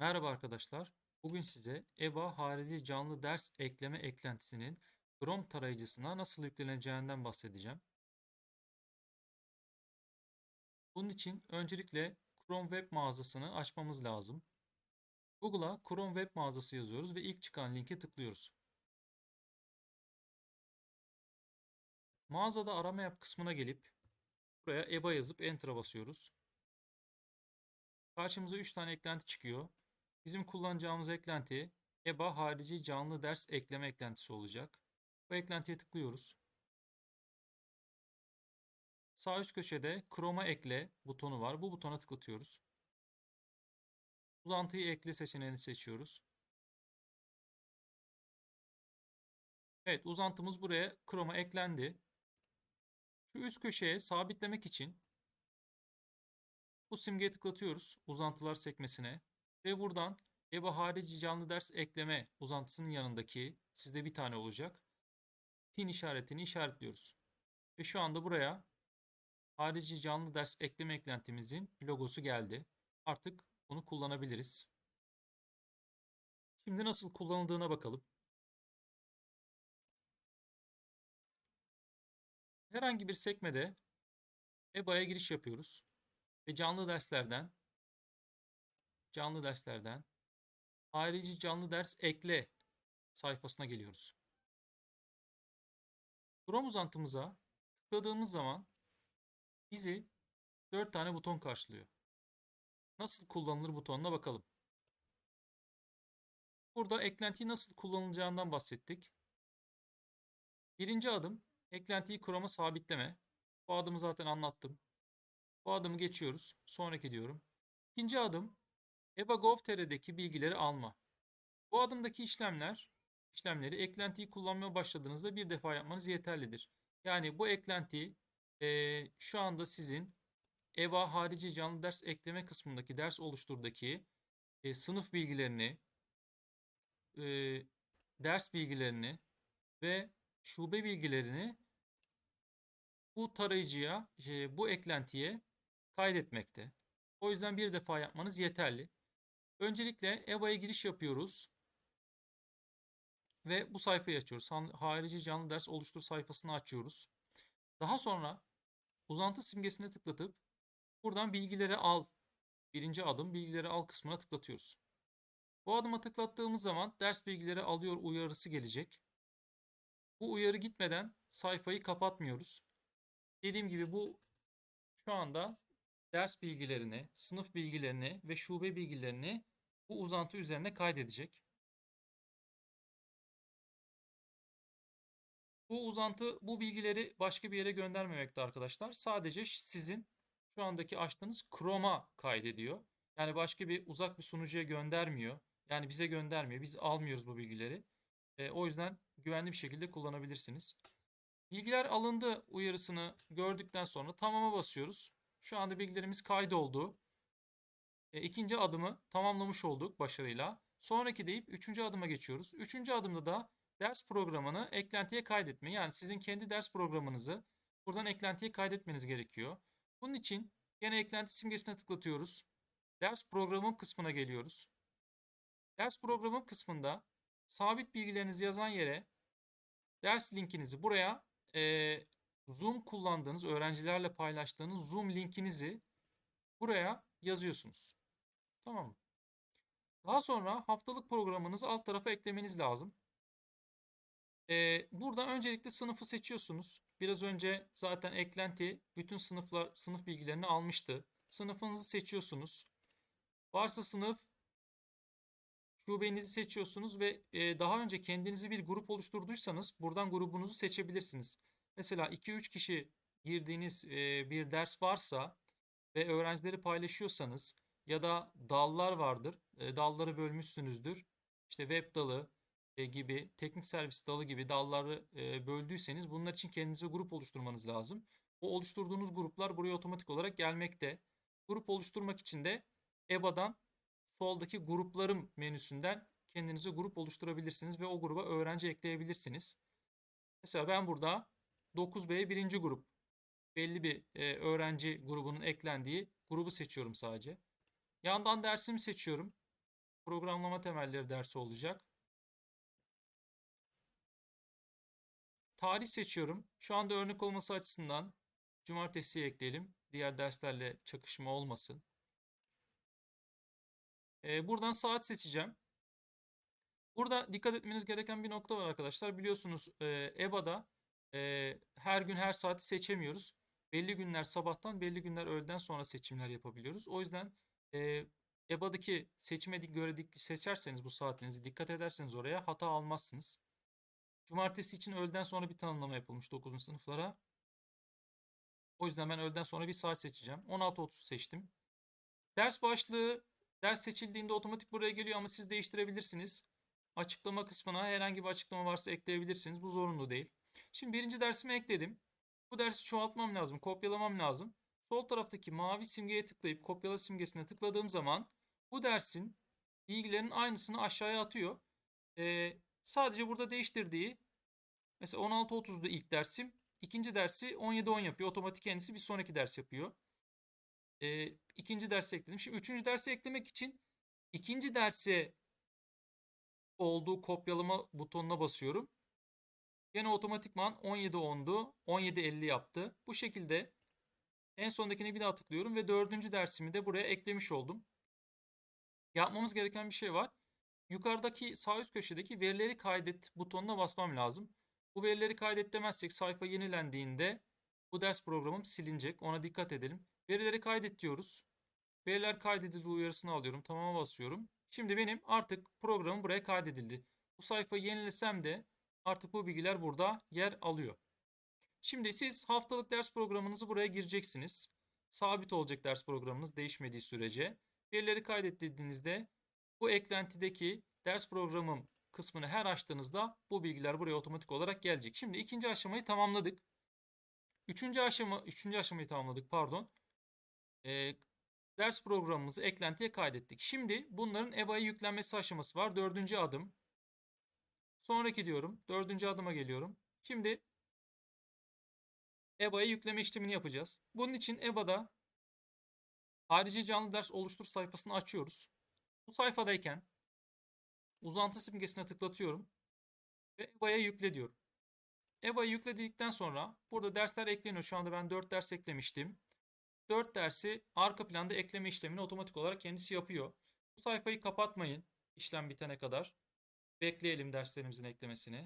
Merhaba arkadaşlar. Bugün size EBA harici canlı ders ekleme eklentisinin Chrome tarayıcısına nasıl yükleneceğinden bahsedeceğim. Bunun için öncelikle Chrome web mağazasını açmamız lazım. Google'a Chrome web mağazası yazıyoruz ve ilk çıkan linke tıklıyoruz. Mağazada arama yap kısmına gelip buraya EBA yazıp Enter'a basıyoruz. Karşımıza 3 tane eklenti çıkıyor. Bizim kullanacağımız eklenti EBA harici canlı ders ekleme eklentisi olacak. Bu eklentiye tıklıyoruz. Sağ üst köşede Chrome'a ekle butonu var. Bu butona tıklatıyoruz. Uzantıyı ekle seçeneğini seçiyoruz. Evet uzantımız buraya Chrome'a eklendi. Şu üst köşeye sabitlemek için bu simgeye tıklatıyoruz uzantılar sekmesine. Ve buradan EBA harici canlı ders ekleme uzantısının yanındaki sizde bir tane olacak. Pin işaretini işaretliyoruz. Ve şu anda buraya harici canlı ders ekleme eklentimizin logosu geldi. Artık bunu kullanabiliriz. Şimdi nasıl kullanıldığına bakalım. Herhangi bir sekmede EBA'ya giriş yapıyoruz ve canlı derslerden canlı derslerden harici canlı ders ekle sayfasına geliyoruz. Chrome uzantımıza tıkladığımız zaman bizi 4 tane buton karşılıyor. Nasıl kullanılır butonuna bakalım. Burada eklentiyi nasıl kullanılacağından bahsettik. Birinci adım eklentiyi Chrome'a sabitleme. Bu adımı zaten anlattım. Bu adımı geçiyoruz. Sonraki diyorum. İkinci adım EBA Gov.tr'deki bilgileri alma. Bu adımdaki işlemler, işlemleri eklentiyi kullanmaya başladığınızda bir defa yapmanız yeterlidir. Yani bu eklentiyi e, şu anda sizin EBA harici canlı ders ekleme kısmındaki ders oluşturdaki e, sınıf bilgilerini, e, ders bilgilerini ve şube bilgilerini bu tarayıcıya, e, bu eklentiye kaydetmekte. O yüzden bir defa yapmanız yeterli. Öncelikle EBA'ya giriş yapıyoruz. Ve bu sayfayı açıyoruz. Harici canlı ders oluştur sayfasını açıyoruz. Daha sonra uzantı simgesine tıklatıp buradan bilgileri al. Birinci adım bilgileri al kısmına tıklatıyoruz. Bu adıma tıklattığımız zaman ders bilgileri alıyor uyarısı gelecek. Bu uyarı gitmeden sayfayı kapatmıyoruz. Dediğim gibi bu şu anda ders bilgilerini, sınıf bilgilerini ve şube bilgilerini bu uzantı üzerine kaydedecek. Bu uzantı bu bilgileri başka bir yere göndermemekte arkadaşlar. Sadece sizin şu andaki açtığınız Chrome'a kaydediyor. Yani başka bir uzak bir sunucuya göndermiyor. Yani bize göndermiyor. Biz almıyoruz bu bilgileri. E, o yüzden güvenli bir şekilde kullanabilirsiniz. Bilgiler alındı uyarısını gördükten sonra tamama basıyoruz. Şu anda bilgilerimiz kaydoldu. E, ikinci adımı tamamlamış olduk başarıyla. Sonraki deyip üçüncü adıma geçiyoruz. Üçüncü adımda da ders programını eklentiye kaydetme. Yani sizin kendi ders programınızı buradan eklentiye kaydetmeniz gerekiyor. Bunun için yine eklenti simgesine tıklatıyoruz. Ders programım kısmına geliyoruz. Ders programım kısmında sabit bilgilerinizi yazan yere ders linkinizi buraya e, Zoom kullandığınız, öğrencilerle paylaştığınız Zoom linkinizi buraya yazıyorsunuz. Tamam mı? Daha sonra haftalık programınızı alt tarafa eklemeniz lazım. Ee, burada öncelikle sınıfı seçiyorsunuz. Biraz önce zaten eklenti bütün sınıflar sınıf bilgilerini almıştı. Sınıfınızı seçiyorsunuz. Varsa sınıf şubenizi seçiyorsunuz ve e, daha önce kendinizi bir grup oluşturduysanız buradan grubunuzu seçebilirsiniz. Mesela 2-3 kişi girdiğiniz e, bir ders varsa ve öğrencileri paylaşıyorsanız ya da dallar vardır. E, dalları bölmüşsünüzdür. İşte web dalı e, gibi, teknik servis dalı gibi dalları böldüyseniz bunlar için kendinize grup oluşturmanız lazım. O oluşturduğunuz gruplar buraya otomatik olarak gelmekte. Grup oluşturmak için de EBA'dan soldaki gruplarım menüsünden kendinize grup oluşturabilirsiniz ve o gruba öğrenci ekleyebilirsiniz. Mesela ben burada 9B birinci grup belli bir e, öğrenci grubunun eklendiği grubu seçiyorum sadece. Yandan dersimi seçiyorum. Programlama temelleri dersi olacak. Tarih seçiyorum. Şu anda örnek olması açısından cumartesiye ekleyelim. Diğer derslerle çakışma olmasın. Ee, buradan saat seçeceğim. Burada dikkat etmeniz gereken bir nokta var arkadaşlar. Biliyorsunuz e, EBA'da e, her gün her saati seçemiyoruz. Belli günler sabahtan, belli günler öğleden sonra seçimler yapabiliyoruz. O yüzden e, EBA'daki seçime göre seçerseniz bu saatlerinizi dikkat ederseniz oraya hata almazsınız. Cumartesi için öğleden sonra bir tanımlama yapılmış 9. sınıflara. O yüzden ben öğleden sonra bir saat seçeceğim. 16.30 seçtim. Ders başlığı ders seçildiğinde otomatik buraya geliyor ama siz değiştirebilirsiniz. Açıklama kısmına herhangi bir açıklama varsa ekleyebilirsiniz. Bu zorunlu değil. Şimdi birinci dersimi ekledim. Bu dersi çoğaltmam lazım, kopyalamam lazım. Sol taraftaki mavi simgeye tıklayıp kopyala simgesine tıkladığım zaman bu dersin bilgilerin aynısını aşağıya atıyor. Ee, sadece burada değiştirdiği mesela 16.30'da ilk dersim. ikinci dersi 17.10 yapıyor. Otomatik kendisi bir sonraki ders yapıyor. Ee, ikinci dersi ekledim. Şimdi üçüncü dersi eklemek için ikinci derse olduğu kopyalama butonuna basıyorum. Yine otomatikman 17.10'du. 17.50 yaptı. Bu şekilde en sondakine bir daha tıklıyorum ve dördüncü dersimi de buraya eklemiş oldum. Yapmamız gereken bir şey var. Yukarıdaki sağ üst köşedeki verileri kaydet butonuna basmam lazım. Bu verileri kaydet demezsek sayfa yenilendiğinde bu ders programım silinecek. Ona dikkat edelim. Verileri kaydet diyoruz. Veriler kaydedildi uyarısını alıyorum. Tamama basıyorum. Şimdi benim artık programım buraya kaydedildi. Bu sayfayı yenilesem de artık bu bilgiler burada yer alıyor. Şimdi siz haftalık ders programınızı buraya gireceksiniz. Sabit olacak ders programınız değişmediği sürece. Verileri kaydettiğinizde bu eklentideki ders programım kısmını her açtığınızda bu bilgiler buraya otomatik olarak gelecek. Şimdi ikinci aşamayı tamamladık. Üçüncü aşama, üçüncü aşamayı tamamladık pardon. Ee, ders programımızı eklentiye kaydettik. Şimdi bunların EBA'ya yüklenmesi aşaması var. Dördüncü adım. Sonraki diyorum. Dördüncü adıma geliyorum. Şimdi EBA'ya yükleme işlemini yapacağız. Bunun için EBA'da harici canlı ders oluştur sayfasını açıyoruz. Bu sayfadayken uzantı simgesine tıklatıyorum ve EBA'ya yükle diyorum. EBA'yı yükledikten sonra burada dersler ekleniyor. Şu anda ben 4 ders eklemiştim. 4 dersi arka planda ekleme işlemini otomatik olarak kendisi yapıyor. Bu sayfayı kapatmayın işlem bitene kadar. Bekleyelim derslerimizin eklemesini.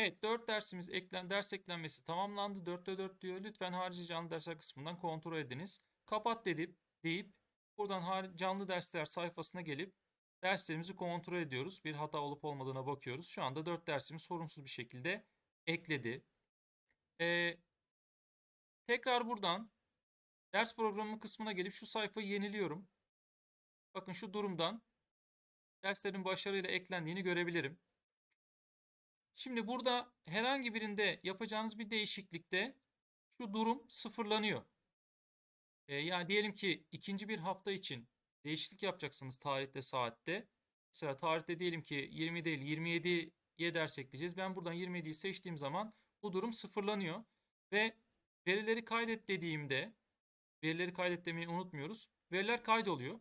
Evet 4 dersimiz eklen ders eklenmesi tamamlandı. 4'te 4 diyor. Lütfen harici canlı dersler kısmından kontrol ediniz. Kapat deyip deyip buradan canlı dersler sayfasına gelip derslerimizi kontrol ediyoruz. Bir hata olup olmadığına bakıyoruz. Şu anda 4 dersimiz sorunsuz bir şekilde ekledi. Ee, tekrar buradan ders programı kısmına gelip şu sayfayı yeniliyorum. Bakın şu durumdan derslerin başarıyla eklendiğini görebilirim. Şimdi burada herhangi birinde yapacağınız bir değişiklikte şu durum sıfırlanıyor. Ee, yani diyelim ki ikinci bir hafta için değişiklik yapacaksınız tarihte saatte. Mesela tarihte diyelim ki 20 değil 27'ye ders ekleyeceğiz. Ben buradan 27'yi seçtiğim zaman bu durum sıfırlanıyor. Ve verileri kaydet dediğimde verileri kaydet demeyi unutmuyoruz. Veriler kaydoluyor.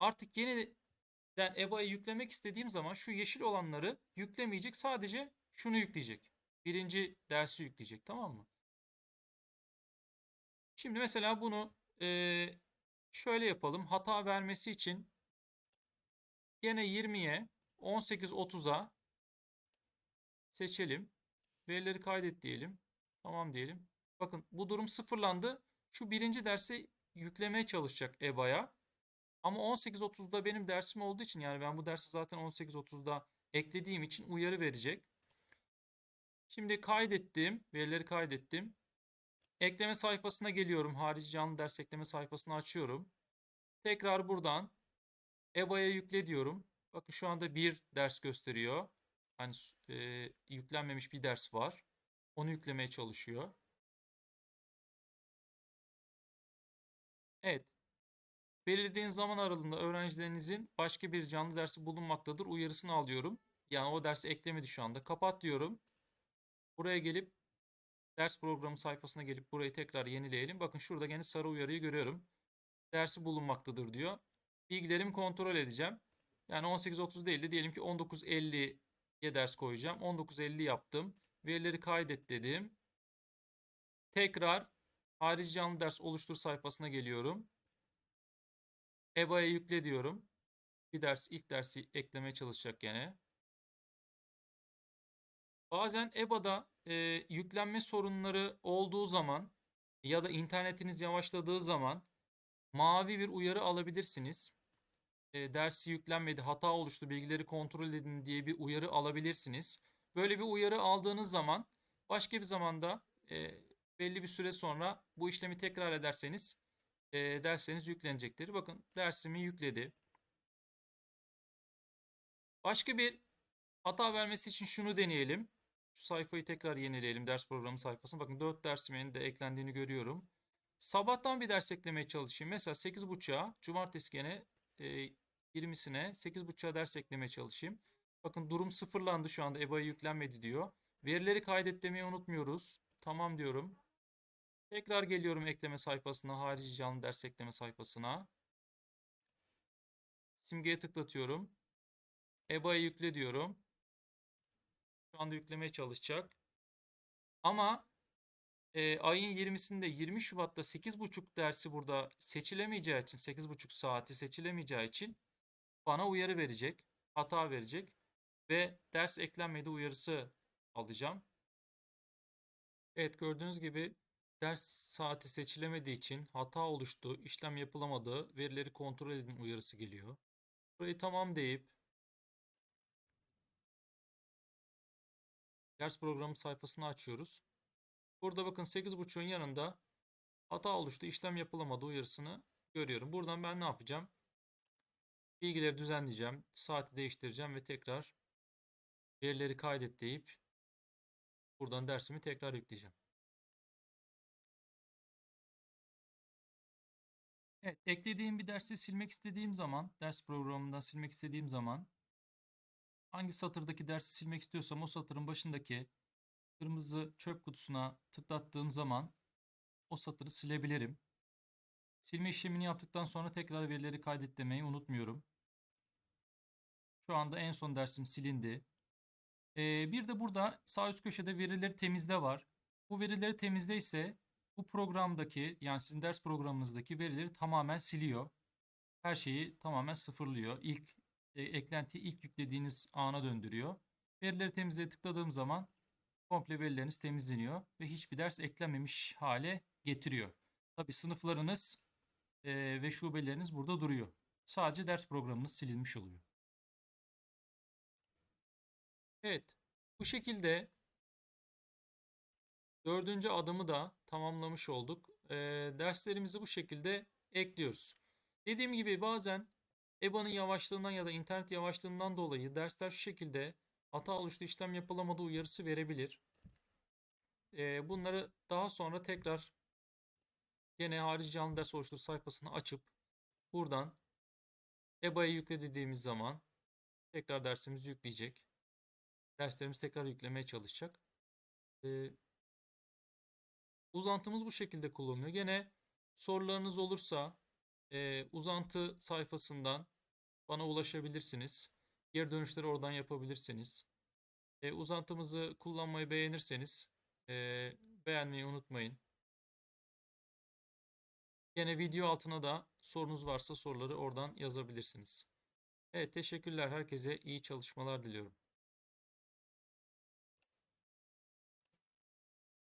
Artık yeniden EBA'yı yüklemek istediğim zaman şu yeşil olanları yüklemeyecek. Sadece şunu yükleyecek. Birinci dersi yükleyecek tamam mı? Şimdi mesela bunu eee, şöyle yapalım. Hata vermesi için yine 20'ye 18.30'a seçelim. Verileri kaydet diyelim. Tamam diyelim. Bakın bu durum sıfırlandı. Şu birinci dersi yüklemeye çalışacak EBA'ya. Ama 18.30'da benim dersim olduğu için yani ben bu dersi zaten 18.30'da eklediğim için uyarı verecek. Şimdi kaydettim. Verileri kaydettim. Ekleme sayfasına geliyorum. Harici canlı ders ekleme sayfasını açıyorum. Tekrar buradan EBA'ya yükle diyorum. Bakın şu anda bir ders gösteriyor. Hani e, yüklenmemiş bir ders var. Onu yüklemeye çalışıyor. Evet. Belirlediğin zaman aralığında öğrencilerinizin başka bir canlı dersi bulunmaktadır uyarısını alıyorum. Yani o dersi eklemedi şu anda. Kapat diyorum. Buraya gelip ders programı sayfasına gelip burayı tekrar yenileyelim. Bakın şurada gene sarı uyarıyı görüyorum. Dersi bulunmaktadır diyor. Bilgilerimi kontrol edeceğim. Yani 18.30 değil de diyelim ki 19.50'ye ders koyacağım. 19.50 yaptım. Verileri kaydet dedim. Tekrar harici canlı ders oluştur sayfasına geliyorum. EBA'ya yükle diyorum. Bir ders ilk dersi eklemeye çalışacak gene. Bazen EBA'da e, yüklenme sorunları olduğu zaman ya da internetiniz yavaşladığı zaman mavi bir uyarı alabilirsiniz. E, dersi yüklenmedi, hata oluştu, bilgileri kontrol edin diye bir uyarı alabilirsiniz. Böyle bir uyarı aldığınız zaman başka bir zamanda e, belli bir süre sonra bu işlemi tekrar ederseniz e, dersleriniz yüklenecektir. Bakın dersimi yükledi. Başka bir hata vermesi için şunu deneyelim. Şu sayfayı tekrar yenileyelim ders programı sayfasına. Bakın 4 dersimin de eklendiğini görüyorum. Sabahtan bir ders eklemeye çalışayım. Mesela 8.30'a cumartesi gene e, 20'sine 8.30'a ders eklemeye çalışayım. Bakın durum sıfırlandı şu anda EBA'ya yüklenmedi diyor. Verileri kaydet demeyi unutmuyoruz. Tamam diyorum. Tekrar geliyorum ekleme sayfasına, harici canlı ders ekleme sayfasına. Simgeye tıklatıyorum. EBA'ya yükle diyorum. Şu anda yüklemeye çalışacak. Ama e, ayın 20'sinde 20 Şubat'ta 8.30 dersi burada seçilemeyeceği için 8.30 saati seçilemeyeceği için bana uyarı verecek. Hata verecek. Ve ders eklenmedi uyarısı alacağım. Evet gördüğünüz gibi ders saati seçilemediği için hata oluştu, işlem yapılamadı, verileri kontrol edin uyarısı geliyor. Burayı tamam deyip ders programı sayfasını açıyoruz. Burada bakın 8.30'un yanında hata oluştu, işlem yapılamadı uyarısını görüyorum. Buradan ben ne yapacağım? Bilgileri düzenleyeceğim, saati değiştireceğim ve tekrar verileri kaydet deyip buradan dersimi tekrar yükleyeceğim. Evet, eklediğim bir dersi silmek istediğim zaman, ders programından silmek istediğim zaman hangi satırdaki dersi silmek istiyorsam o satırın başındaki kırmızı çöp kutusuna tıklattığım zaman o satırı silebilirim. Silme işlemini yaptıktan sonra tekrar verileri kaydet demeyi unutmuyorum. Şu anda en son dersim silindi. Ee, bir de burada sağ üst köşede verileri temizle var. Bu verileri temizle ise bu programdaki yani sizin ders programınızdaki verileri tamamen siliyor. Her şeyi tamamen sıfırlıyor. İlk e, eklentiyi ilk yüklediğiniz ana döndürüyor. Verileri temizleye tıkladığım zaman komple verileriniz temizleniyor ve hiçbir ders eklenmemiş hale getiriyor. Tabi sınıflarınız e, ve şubeleriniz burada duruyor. Sadece ders programınız silinmiş oluyor. Evet, bu şekilde dördüncü adımı da tamamlamış olduk. Ee, derslerimizi bu şekilde ekliyoruz. Dediğim gibi bazen EBA'nın yavaşlığından ya da internet yavaşlığından dolayı dersler şu şekilde hata oluştu işlem yapılamadı uyarısı verebilir. Ee, bunları daha sonra tekrar yine harici canlı ders oluştur sayfasını açıp buradan EBA'yı yükle dediğimiz zaman tekrar dersimizi yükleyecek. Derslerimiz tekrar yüklemeye çalışacak. Ee, uzantımız bu şekilde kullanılıyor. Gene sorularınız olursa e, uzantı sayfasından bana ulaşabilirsiniz. Geri dönüşleri oradan yapabilirsiniz. E, uzantımızı kullanmayı beğenirseniz e, beğenmeyi unutmayın. Gene video altına da sorunuz varsa soruları oradan yazabilirsiniz. Evet teşekkürler. Herkese iyi çalışmalar diliyorum.